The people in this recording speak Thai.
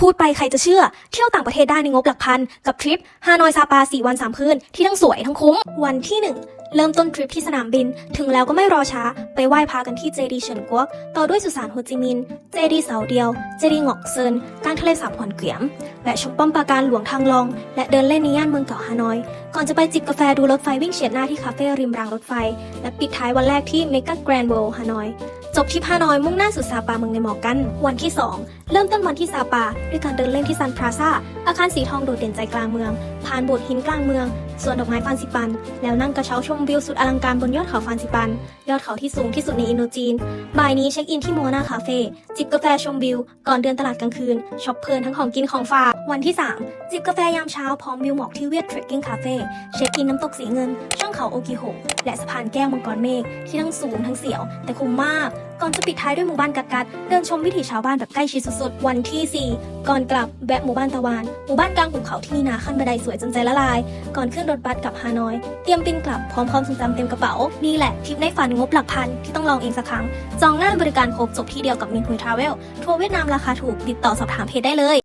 พูดไปใครจะเชื่อ เที่ยวต่างประเทศได้ในงบหลักพัน กับทริปฮานอยซาปา 4 วัน 3 คืน ที่ทั้งสวยทั้งคุ้ม วันที่ 1 เริ่มต้นทริปที่สนามบิน ถึงแล้วก็ไม่รอช้า ไปไหว้พระกันที่เจดีย์เฉินกวก ต่อด้วยสุสานโฮจิมินห์เจดีย์เสาเดียว เจดีย์งอกเซินกลางทะเลสาบหวนเกวียมแวะชมป้อมปราการหลวงทางลอง และเดินเล่นในย่านเมืองเก่าฮานอย ก่อนจะไปจิบกาแฟดูรถไฟวิ่งเฉียดหน้าที่คาเฟ่ริมรางรถไฟ และปิดท้ายวันแรกที่เมกาแกรนด์เวิลด์ฮานอย จบที่ฮาน้อยมุ่งหน้าสู่ซาปาเมืองในหมอกกัน วันที่ 2 เริ่มต้นวันที่ซาปา ด้วยการเดินเล่นที่ซันพลาซาอาคารสีทองโดดเด่นใจกลางเมือง ผ่านโบสถ์หินกลางเมืองสวนดอกไม้ฟานซิปัน แล้วนั่งกระเช้าชมวิวสุดอลังการบนยอดเขาฟานซิปัน ยอดเขาที่สูงที่สุดในอินโดจีน บ่ายนี้เช็คอินที่โมนาคาเฟ่จิบกาแฟชมวิว ก่อนเดินตลาดกลางคืนช็อปเพลินทั้งของกินของฝากวันที่ 3 จิบกาแฟยามเช้าพร้อมวิวหมอกที่เวียดเทรคกิ้งคาเฟ่เช็คอินน้ำตกสีเงิน ช่องเขาโอกิโฮและสะพานแก้วมังกรเมฆที่ทั้งสูงทั้งเสียว แต่คุ้มมากก่อนจะปิดท้ายด้วยหมู่บ้านกัดกัดเดินชมวิถีชาวบ้านแบบใกล้ชิดสุดๆ วันที่ 4 ก่อนกลับแวะหมู่บ้านตะวันหมู่บ้านกลางหุบเขาที่มีนาขั้นบันไดสวยจนใจละลาย ก่อนขึ้นรถบัสกลับฮานอย เตรียมบินกลับพร้อมความทรงจำเต็มกระเป๋า นี่แหละทริปในฝันงบหลักพันที่ต้องลองเองสักครั้ง จองหน้าบริการครบจบที่เดียวกับมินทุยทราเวล ทัวร์เวียดนามราคาถูกติดต่อสอบถามเพจได้เลย